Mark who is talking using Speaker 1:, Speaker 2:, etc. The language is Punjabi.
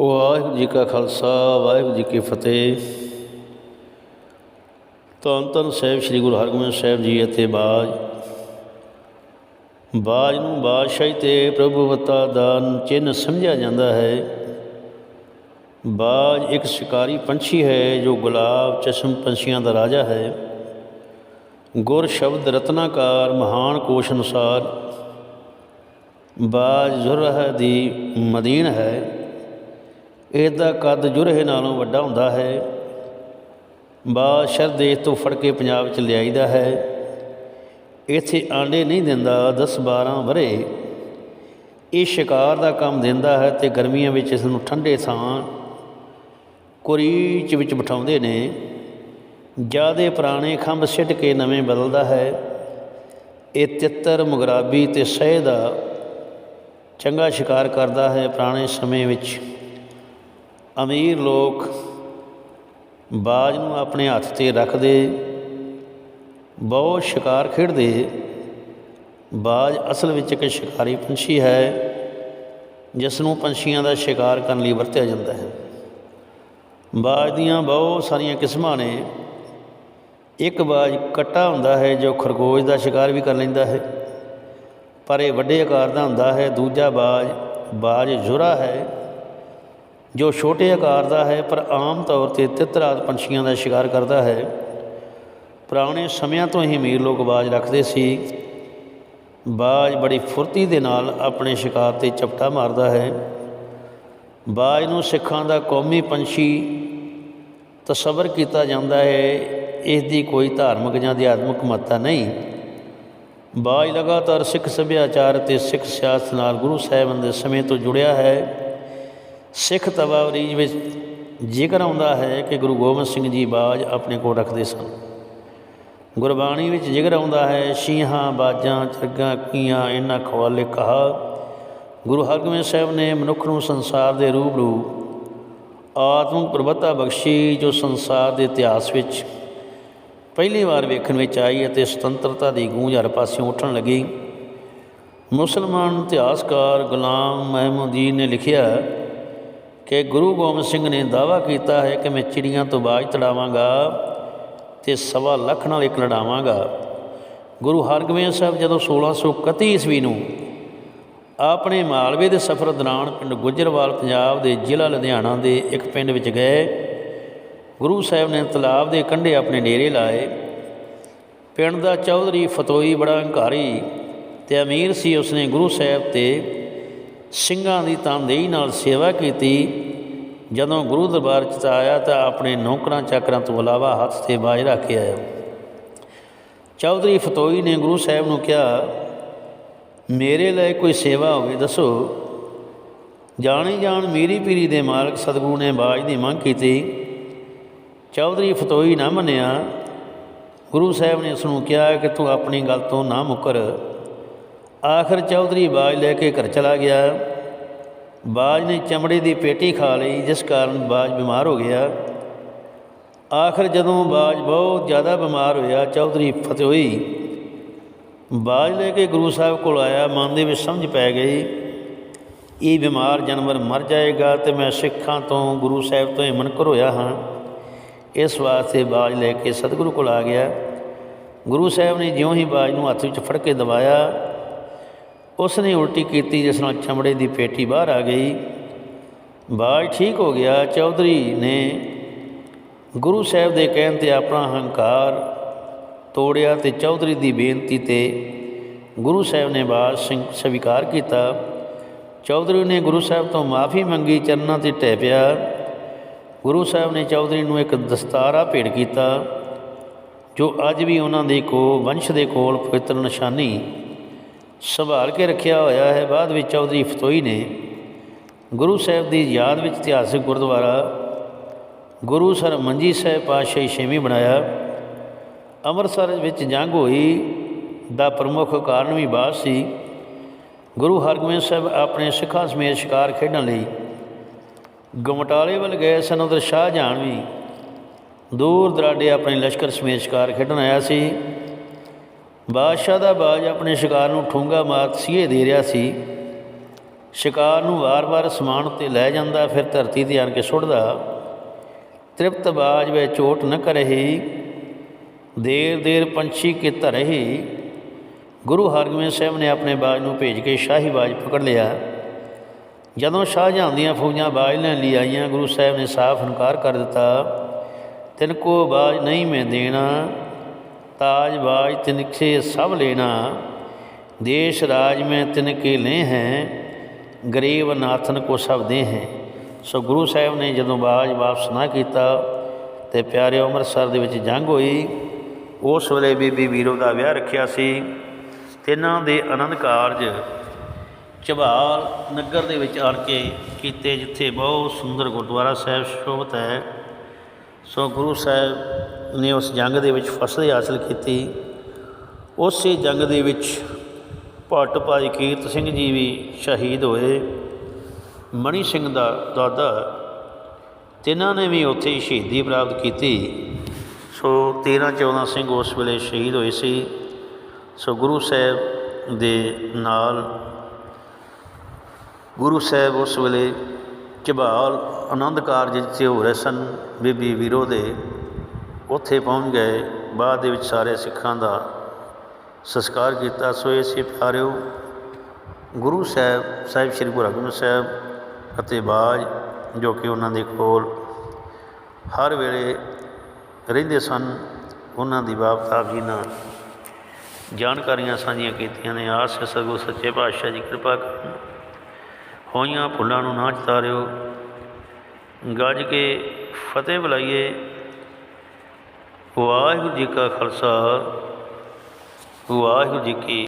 Speaker 1: ਵਾਹਿਗੁਰੂ ਜੀ ਕਾ ਖਾਲਸਾ, ਵਾਹਿਗੁਰੂ ਜੀ ਕੀ ਫਤਿਹ। ਧੰਨ ਧੰਨ ਸਾਹਿਬ, ਸ੍ਰੀ ਗੁਰੂ ਹਰਗੋਬਿੰਦ ਸਾਹਿਬ ਜੀ ਅਤੇ ਬਾਜ। ਬਾਜ ਨੂੰ ਬਾਦਸ਼ਾਹੀ ਤੇ ਪ੍ਰਭੂਵਤਾ ਦਾ ਚਿੰਨ੍ਹ ਸਮਝਿਆ ਜਾਂਦਾ ਹੈ। ਬਾਜ ਇੱਕ ਸ਼ਿਕਾਰੀ ਪੰਛੀ ਹੈ, ਜੋ ਗੁਲਾਬ ਚਸ਼ਮ ਪੰਛੀਆਂ ਦਾ ਰਾਜਾ ਹੈ। ਗੁਰ ਸ਼ਬਦ ਰਤਨਾਕਾਰ ਮਹਾਨ ਕੋਸ਼ ਅਨੁਸਾਰ ਬਾਜ ਜ਼ੁਰਹ ਦੀ ਮਦੀਨ ਹੈ। ਇਸ ਦਾ ਕੱਦ ਜੁਰਹੇ ਨਾਲੋਂ ਵੱਡਾ ਹੁੰਦਾ ਹੈ। ਬਾਜ ਦੇਸ਼ ਤੋਂ ਫੜ ਕੇ ਪੰਜਾਬ ਵਿੱਚ ਲਿਆਈਦਾ ਹੈ। ਇੱਥੇ ਆਂਡੇ ਨਹੀਂ ਦਿੰਦਾ 10 12 ਵਰੇ ਇਹ ਸ਼ਿਕਾਰ ਦਾ ਕੰਮ ਦਿੰਦਾ ਹੈ ਤੇ ਗਰਮੀਆਂ ਵਿੱਚ ਇਸ ਨੂੰ ਠੰਡੇ ਥਾਂ ਕੁਰੀਚ ਵਿੱਚ ਬਿਠਾਉਂਦੇ ਨੇ। ਜਿਆਦੇ ਪੁਰਾਣੇ ਖੰਭ ਸਿੱਟ ਕੇ ਨਵੇਂ ਬਦਲਦਾ ਹੈ। ਇਹ ਤਿੱਤਰ, ਮੁਗਰਾਬੀ ਤੇ ਸਹਿ ਦਾ ਚੰਗਾ ਸ਼ਿਕਾਰ ਕਰਦਾ ਹੈ ਪੁਰਾਣੇ ਸਮੇਂ ਵਿੱਚ। ਅਮੀਰ ਲੋਕ ਬਾਜ ਨੂੰ ਆਪਣੇ ਹੱਥ ਤੇ ਰੱਖਦੇ, ਬਹੁਤ ਸ਼ਿਕਾਰ ਖੇਡਦੇ। ਬਾਜ ਅਸਲ ਵਿੱਚ ਇੱਕ ਸ਼ਿਕਾਰੀ ਪੰਛੀ ਹੈ ਜਿਸ ਨੂੰ ਪੰਛੀਆਂ ਦਾ ਸ਼ਿਕਾਰ ਕਰਨ ਲਈ ਵਰਤਿਆ ਜਾਂਦਾ ਹੈ। ਬਾਜ ਦੀਆਂ ਬਹੁਤ ਸਾਰੀਆਂ ਕਿਸਮਾਂ ਨੇ। ਇੱਕ ਬਾਜ ਕੱਟਾ ਹੁੰਦਾ ਹੈ, ਜੋ ਖਰਗੋਸ਼ ਦਾ ਸ਼ਿਕਾਰ ਵੀ ਕਰ ਲੈਂਦਾ ਹੈ, ਪਰ ਇਹ ਵੱਡੇ ਆਕਾਰ ਦਾ ਹੁੰਦਾ ਹੈ। ਦੂਜਾ ਬਾਜ ਬਾਜ ਜ਼ੁਰਾ ਹੈ ਜੋ ਛੋਟੇ ਆਕਾਰ ਦਾ ਹੈ, ਪਰ ਆਮ ਤੌਰ ਤੇ ਤਿੱਤਰਾਦ ਪੰਛੀਆਂ ਦਾ ਸ਼ਿਕਾਰ ਕਰਦਾ ਹੈ। ਪੁਰਾਣੇ ਸਮਿਆਂ ਤੋਂ ਹੀ ਅਮੀਰ ਲੋਕ ਬਾਜ ਰੱਖਦੇ ਸੀ। ਬਾਜ ਬੜੀ ਫੁਰਤੀ ਦੇ ਨਾਲ ਆਪਣੇ ਸ਼ਿਕਾਰ ਤੇ ਚਪਟਾ ਮਾਰਦਾ ਹੈ। ਬਾਜ ਨੂੰ ਸਿੱਖਾਂ ਦਾ ਕੌਮੀ ਪੰਛੀ ਤਸਵਰ ਕੀਤਾ ਜਾਂਦਾ ਹੈ। ਇਸ ਦੀ ਕੋਈ ਧਾਰਮਿਕ ਜਾਂ ਅਧਿਆਤਮਿਕ ਮਹੱਤਤਾ ਨਹੀਂ। ਬਾਜ ਲਗਾਤਾਰ ਸਿੱਖ ਸੱਭਿਆਚਾਰ ਅਤੇ ਸਿੱਖ ਸਿਆਸਤ ਨਾਲ ਗੁਰੂ ਸਾਹਿਬਾਨ ਦੇ ਸਮੇਂ ਤੋਂ ਜੁੜਿਆ ਹੈ। ਸਿੱਖ ਤਵਾਵਰੀਜ ਵਿੱਚ ਜ਼ਿਕਰ ਆਉਂਦਾ ਹੈ ਕਿ ਗੁਰੂ ਗੋਬਿੰਦ ਸਿੰਘ ਜੀ ਬਾਜ ਆਪਣੇ ਕੋਲ ਰੱਖਦੇ ਸਨ। ਗੁਰਬਾਣੀ ਵਿੱਚ ਜ਼ਿਕਰ ਆਉਂਦਾ ਹੈ, ਸ਼ੀਹਾਂ, ਬਾਜਾਂ, ਚਰਗਾਂ ਕੀਆਂ ਇਹਨਾਂ ਖਵਾਲੇ ਕਹਾ। ਗੁਰੂ ਹਰਗੋਬਿੰਦ ਸਾਹਿਬ ਨੇ ਮਨੁੱਖ ਨੂੰ ਸੰਸਾਰ ਦੇ ਰੂਬਰੂ ਆਤਮਿਕ ਪ੍ਰਭਤਾ ਬਖਸ਼ੀ, ਜੋ ਸੰਸਾਰ ਦੇ ਇਤਿਹਾਸ ਵਿੱਚ ਪਹਿਲੀ ਵਾਰ ਵੇਖਣ ਵਿੱਚ ਆਈ ਅਤੇ ਸੁਤੰਤਰਤਾ ਦੀ ਗੂੰਜ ਹਰ ਪਾਸਿਓਂ ਉੱਠਣ ਲੱਗੀ। ਮੁਸਲਮਾਨ ਇਤਿਹਾਸਕਾਰ ਗੁਲਾਮ ਮਹਿਮੂਦੀਨ ਨੇ ਲਿਖਿਆ ਕਿ ਗੁਰੂ ਗੋਬਿੰਦ ਸਿੰਘ ਨੇ ਦਾਵਾ ਕੀਤਾ ਹੈ ਕਿ ਮੈਂ ਚਿੜੀਆਂ ਤੋਂ ਬਾਜ ਤੜਾਵਾਂਗਾ ਤੇ ਸਵਾ ਲੱਖ ਨਾਲ ਇੱਕ ਲੜਾਵਾਂਗਾ। ਗੁਰੂ ਹਰਗੋਬਿੰਦ ਸਾਹਿਬ ਜਦੋਂ 1631 ਈਸਵੀ ਨੂੰ ਆਪਣੇ ਮਾਲਵੇ ਦੇ ਸਫ਼ਰ ਦੌਰਾਨ ਪਿੰਡ ਗੁੱਜਰਵਾਲ, ਪੰਜਾਬ ਦੇ ਜ਼ਿਲ੍ਹਾ ਲੁਧਿਆਣਾ ਦੇ ਇੱਕ ਪਿੰਡ ਵਿੱਚ ਗਏ, ਗੁਰੂ ਸਾਹਿਬ ਨੇ ਤਲਾਬ ਦੇ ਕੰਢੇ ਆਪਣੇ ਡੇਰੇ ਲਾਏ। ਪਿੰਡ ਦਾ ਚੌਧਰੀ ਫਤੋਈ ਬੜਾ ਹੰਕਾਰੀ ਤੇ ਅਮੀਰ ਸੀ, ਉਸਨੇ ਗੁਰੂ ਸਾਹਿਬ ਤੇ ਸਿੰਘਾਂ ਦੀ ਤਨਦੇਹੀ ਨਾਲ ਸੇਵਾ ਕੀਤੀ। ਜਦੋਂ ਗੁਰੂ ਦਰਬਾਰ ਚ ਆਇਆ ਤਾਂ ਆਪਣੇ ਨੌਕਰਾਂ ਚਾਕਰਾਂ ਤੋਂ ਇਲਾਵਾ ਹੱਥ ਤੇ ਬਾਜ ਰੱਖ ਕੇ ਆਇਆ। ਚੌਧਰੀ ਫਤੋਈ ਨੇ ਗੁਰੂ ਸਾਹਿਬ ਨੂੰ ਕਿਹਾ, ਮੇਰੇ ਲਈ ਕੋਈ ਸੇਵਾ ਹੋਵੇ, ਦੱਸੋ। ਜਾਣੀ ਜਾਣ ਮੀਰੀ ਪੀਰੀ ਦੇ ਮਾਲਕ ਸਤਿਗੁਰੂ ਨੇ ਬਾਜ ਦੀ ਮੰਗ ਕੀਤੀ। ਚੌਧਰੀ ਫਤੋਈ ਨਾ ਮੰਨਿਆ। ਗੁਰੂ ਸਾਹਿਬ ਨੇ ਉਸ ਨੂੰ ਕਿਹਾ ਕਿ ਤੂੰ ਆਪਣੀ ਗੱਲ ਤੋਂ ਨਾ ਮੁਕਰ। ਆਖਰ ਚੌਧਰੀ ਬਾਜ ਲੈ ਕੇ ਘਰ ਚਲਾ ਗਿਆ। ਬਾਜ ਨੇ ਚਮੜੇ ਦੀ ਪੇਟੀ ਖਾ ਲਈ, ਜਿਸ ਕਾਰਨ ਬਾਜ ਬਿਮਾਰ ਹੋ ਗਿਆ। ਆਖਰ ਜਦੋਂ ਬਾਜ ਬਹੁਤ ਜ਼ਿਆਦਾ ਬਿਮਾਰ ਹੋਇਆ, ਚੌਧਰੀ ਫਤਿਹੋਈ ਬਾਜ ਲੈ ਕੇ ਗੁਰੂ ਸਾਹਿਬ ਕੋਲ ਆਇਆ, ਮਨ ਦੇ ਵਿੱਚ ਸਮਝ ਪੈ ਗਈ, ਇਹ ਬਿਮਾਰ ਜਾਨਵਰ ਮਰ ਜਾਏਗਾ ਤੇ ਮੈਂ ਸਿੱਖਾਂ ਤੋਂ, ਗੁਰੂ ਸਾਹਿਬ ਤੋਂ ਹੀ ਮਨਕਰ ਹੋਇਆ ਹਾਂ। ਇਸ ਵਾਸਤੇ ਬਾਜ ਲੈ ਕੇ ਸਤਿਗੁਰੂ ਕੋਲ ਆ ਗਿਆ। ਗੁਰੂ ਸਾਹਿਬ ਨੇ ਜਿਉਂ ਹੀ ਬਾਜ ਨੂੰ ਹੱਥ ਵਿੱਚ ਫੜ ਕੇ ਦਬਾਇਆ ਉਸ ਨੇ ਉਲਟੀ ਕੀਤੀ ਜਿਸ ਨਾਲ ਚਮੜੇ ਦੀ ਪੇਟੀ ਬਾਹਰ ਆ ਗਈ। ਬਾਲ ਠੀਕ ਹੋ ਗਿਆ। ਚੌਧਰੀ ਨੇ ਗੁਰੂ ਸਾਹਿਬ ਦੇ ਕਹਿਣ ਤੇ ਆਪਣਾ ਹੰਕਾਰ ਤੋੜਿਆ ਤੇ ਚੌਧਰੀ ਦੀ ਬੇਨਤੀ ਤੇ ਗੁਰੂ ਸਾਹਿਬ ਨੇ ਬਾਜ ਸਿੰਘ ਸਵੀਕਾਰ ਕੀਤਾ। ਚੌਧਰੀ ਨੇ ਗੁਰੂ ਸਾਹਿਬ ਤੋਂ ਮਾਫੀ ਮੰਗੀ, ਚਰਨਾਂ ਤੇ ਟਹਿ ਪਿਆ। ਗੁਰੂ ਸਾਹਿਬ ਨੇ ਚੌਧਰੀ ਨੂੰ ਇੱਕ ਦਸਤਾਰਾ ਭੇਟ ਕੀਤਾ, ਜੋ ਅੱਜ ਵੀ ਉਹਨਾਂ ਦੇ ਕੋ, ਵੰਸ਼ ਦੇ ਕੋਲ ਪਵਿੱਤਰ ਨਿਸ਼ਾਨੀ ਸੰਭਾਲ ਕੇ ਰੱਖਿਆ ਹੋਇਆ ਹੈ, ਬਾਅਦ ਵਿੱਚ ਚੌਧਰੀ ਫਤੋਈ ਨੇ ਗੁਰੂ ਸਾਹਿਬ ਦੀ ਯਾਦ ਵਿੱਚ ਇਤਿਹਾਸਿਕ ਗੁਰਦੁਆਰਾ ਗੁਰੂ ਸਰ ਮੰਜੀ ਸਾਹਿਬ ਪਾਤਸ਼ਾਹੀ ਛੇਵੀਂ ਬਣਾਇਆ। ਅੰਮ੍ਰਿਤਸਰ ਵਿੱਚ ਜੰਗ ਹੋਈ ਦਾ ਪ੍ਰਮੁੱਖ ਕਾਰਨ ਵੀ ਬਾਤ ਸੀ। ਗੁਰੂ ਹਰਗੋਬਿੰਦ ਸਾਹਿਬ ਆਪਣੇ ਸਿੱਖਾਂ ਸਮੇਤ ਸ਼ਿਕਾਰ ਖੇਡਣ ਲਈ ਗਮਟਾਲੇ ਵੱਲ ਗਏ ਸਨ, ਉਧਰ ਸ਼ਾਹਜਹਾਨ ਵੀ ਦੂਰ ਦਰਾਡੇ ਆਪਣੇ ਲਸ਼ਕਰ ਸਮੇਤ ਸ਼ਿਕਾਰ ਖੇਡਣ ਆਇਆ ਸੀ। ਬਾਦਸ਼ਾਹ ਦਾ ਬਾਜ ਆਪਣੇ ਸ਼ਿਕਾਰ ਨੂੰ ਠੂੰਗਾ ਮਾਰ ਸੀਏ ਦੇ ਰਿਹਾ ਸੀ। ਸ਼ਿਕਾਰ ਨੂੰ ਵਾਰ-ਵਾਰ ਸਮਾਨ ਉੱਤੇ ਲੈ ਜਾਂਦਾ, ਫਿਰ ਧਰਤੀ ਤੇ ਆਣ ਕੇ ਸੁੱਟਦਾ। ਤ੍ਰਿਪਤ ਬਾਜ ਵੇ ਚੋਟ ਨ ਕਰਹੀ। ਦੇਰ ਦੇਰ ਪੰਛੀ ਕੇ ਧਰਹੀ। ਗੁਰੂ ਹਰਗੋਬਿੰਦ ਸਾਹਿਬ ਨੇ ਆਪਣੇ ਬਾਜ ਨੂੰ ਭੇਜ ਕੇ ਸ਼ਾਹੀ ਬਾਜ ਪਕੜ ਲਿਆ। ਜਦੋਂ ਸ਼ਾਹਜਹਾਨ ਦੀਆਂ ਫੌਜਾਂ ਬਾਜ ਲੈਣ ਲਈ ਆਈਆਂ, ਗੁਰੂ ਸਾਹਿਬ ਨੇ ਸਾਫ਼ ਇਨਕਾਰ ਕਰ ਦਿੱਤਾ, ਤਿਨ ਕੋ ਬਾਜ ਨਹੀਂ ਮੈਂ ਦੇਣਾ ਤਾਜ ਬਾਜ ਤਿਨਕੇ ਸਭ ਲੈਣਾ, ਦੇਸ਼ ਰਾਜ ਮੈਂ ਤਿਨਕੇ ਲੈ ਹੈ, ਗਰੀਬ ਨਾਥਨ ਕੋ ਸਭ ਦੇ ਹੈ। ਸੋ ਗੁਰੂ ਸਾਹਿਬ ਨੇ ਜਦੋਂ ਬਾਜ ਵਾਪਸ ਨਾ ਕੀਤਾ ਤੇ ਪਿਆਰੇ ਅੰਮ੍ਰਿਤਸਰ ਦੇ ਵਿੱਚ ਜੰਗ ਹੋਈ, ਉਸ ਵੇਲੇ ਬੀਬੀ ਵੀਰੋ ਦਾ ਵਿਆਹ ਰੱਖਿਆ ਸੀ। ਤਿੰਨਾਂ ਦੇ ਆਨੰਦ ਕਾਰਜ ਚਬਾਲ ਨਗਰ ਦੇ ਵਿੱਚ ਆਣ ਕੇ ਕੀਤੇ, ਜਿੱਥੇ ਬਹੁਤ ਸੁੰਦਰ ਗੁਰਦੁਆਰਾ ਸਾਹਿਬ ਸ਼ੋਭਤ ਹੈ। ਸੋ ਗੁਰੂ ਸਾਹਿਬ ਨੇ ਉਸ ਜੰਗ ਦੇ ਵਿੱਚ ਫਸਲ ਹਾਸਲ ਕੀਤੀ। ਉਸੇ ਜੰਗ ਦੇ ਵਿੱਚ ਭੱਟ ਭਾਈ ਕੀਰਤ ਸਿੰਘ ਜੀ ਵੀ ਸ਼ਹੀਦ ਹੋਏ। ਮਣੀ ਸਿੰਘ ਦਾ ਦਾਦਾ, ਤਿੰਨਾਂ ਨੇ ਵੀ ਉੱਥੇ ਸ਼ਹੀਦੀ ਪ੍ਰਾਪਤ ਕੀਤੀ। ਸੋ 13 14 ਸਿੰਘ ਉਸ ਵੇਲੇ ਸ਼ਹੀਦ ਹੋਏ ਸੀ। ਸੋ ਗੁਰੂ ਸਾਹਿਬ ਦੇ ਨਾਲ ਗੁਰੂ ਸਾਹਿਬ ਉਸ ਵੇਲੇ ਝਬਾਲ ਆਨੰਦ ਕਾਰਜ ਜਿੱਥੇ ਹੋ ਰਹੇ ਸਨ। ਬੀਬੀ ਵੀਰੋ ਦੇ ਉੱਥੇ ਪਹੁੰਚ ਗਏ। ਬਾਅਦ ਦੇ ਵਿੱਚ ਸਾਰੇ ਸਿੱਖਾਂ ਦਾ ਸੰਸਕਾਰ ਕੀਤਾ। ਸੋ ਇਸੇ ਪਿਆਰਿਓ, ਗੁਰੂ ਸਾਹਿਬ ਸਾਹਿਬ ਸ੍ਰੀ ਗੁਰੂ ਹਰਗੋਬਿੰਦ ਸਾਹਿਬ ਅਤੇ ਬਾਜ, ਜੋ ਕਿ ਉਹਨਾਂ ਦੇ ਕੋਲ ਹਰ ਵੇਲੇ ਰਹਿੰਦੇ ਸਨ। ਉਹਨਾਂ ਦੀ ਬਾਪ ਸਾਹਿਬ ਜੀ ਨਾਲ ਜਾਣਕਾਰੀਆਂ ਸਾਂਝੀਆਂ ਕੀਤੀਆਂ ਨੇ। ਆਸ ਹੈ ਸਤਿਗੁਰੂ ਸੱਚੇ ਪਾਤਸ਼ਾਹ ਜੀ ਕਿਰਪਾ ਕਰਨ। ਹੋਈਆਂ ਫੁੱਲਾਂ ਨੂੰ ਨਾ ਚਤਾਰਿਓ। ਗੱਜ ਕੇ ਫਤਿਹ ਬੁਲਾਈਏ। ਵਾਹਿਗੁਰੂ ਜੀ ਕਾ ਖਾਲਸਾ, ਵਾਹਿਗੁਰੂ ਜੀ ਕੀ